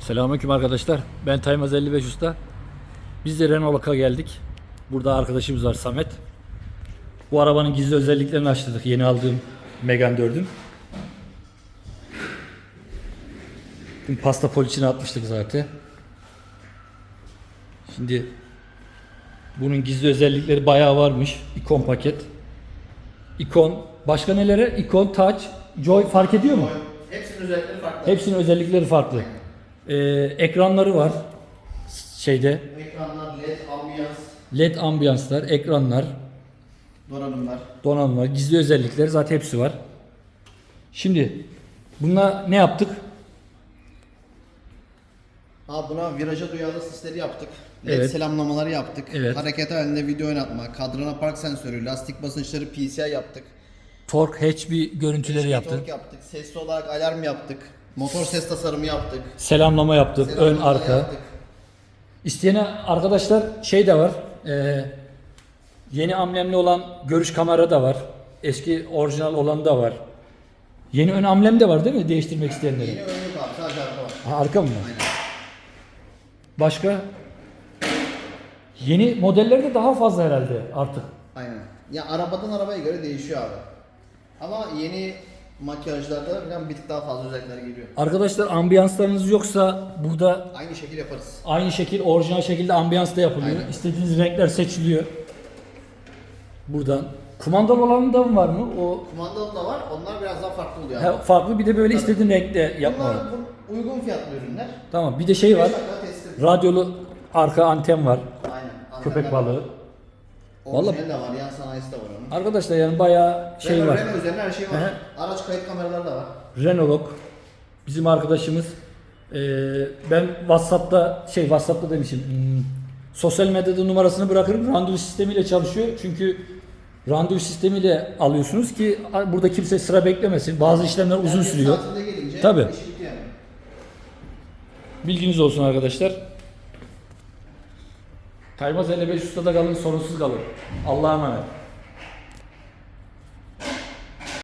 Selamünaleyküm arkadaşlar. Ben Taymaz 55 Usta. Biz de Renault'a geldik. Burada arkadaşımız var Samet. Bu arabanın gizli özelliklerini açtık. Yeni aldığım Megane 4'ün. Dün pasta poliçini atmıştık zaten. Şimdi bunun gizli özellikleri bayağı varmış. İkon paket. İkon. Başka nelere? İkon, Touch, Joy fark ediyor mu? Hepsinin özellikleri farklı. Hepsinin özellikleri farklı. Ee, ekranları var. Şeyde Ekranlar, led, ambiyans, LED ambiyanslar, ekranlar, donanımlar. donanımlar, gizli özellikleri zaten hepsi var. Şimdi bununla ne yaptık? Ha buna viraja duyarlı sisleri yaptık. LED Evet. selamlamaları yaptık. Evet. Hareket halinde video oynatma, kadrona park sensörü, lastik basınçları PCI yaptık. Torque HB görüntüleri Eski yaptık. tork yaptık. Sesli olarak alarm yaptık. Motor ses tasarımı yaptık. Selamlama yaptık, ön Selamlamalar arka. yaptık. İsteyene arkadaşlar şey de var. ee, yeni amblemli olan görüş kamera da var. Eski orijinal olan da var. Yeni ön amblem de var değil mi değiştirmek isteyenlerin? Yeni ön yok abi sadece arka var. Ha, arka mı? Aynen. Başka? Yeni modellerde daha fazla herhalde artık. Aynen. Ya arabadan arabaya göre değişiyor abi. Ama yeni makyajlarda falan bir tık daha fazla özellikler geliyor. Arkadaşlar ambiyanslarınız yoksa burada Aynı şekil yaparız. aynı şekil orijinal şekilde ambiyans da yapılıyor. Aynen. İstediğiniz renkler seçiliyor. Buradan. Kumandalı olan da mı var mı? O Kumandalı da var. Onlar biraz daha farklı oluyor. he, abi. farklı bir de böyle istediğin renkte yapma. var. Bunlar bu- uygun fiyatlı ürünler. Tamam. Bir de şey var. Beş dakika teslim. Radyolu arka anten var. Aynen. Köpek Antenler balığı. Orijinali Vallahi- de var, yan sanayisi de var onun. Arkadaşlar yani bayağı şey Renault, var. Renault üzerine her şey var. Hı Araç kayıt kameraları da var. Renolog bizim arkadaşımız. Ee, ben WhatsApp'ta şey WhatsApp'ta demişim. hmm, sosyal medyada numarasını bırakırım. Randevu sistemiyle çalışıyor. Çünkü randevu sistemiyle alıyorsunuz ki burada kimse sıra beklemesin. Bazı işlemler uzun Herkes sürüyor. Saatinde gelince Tabii. yani. Bilginiz olsun arkadaşlar. Kaymaz 55 ustada kalın sorunsuz kalın. Allah'a emanet.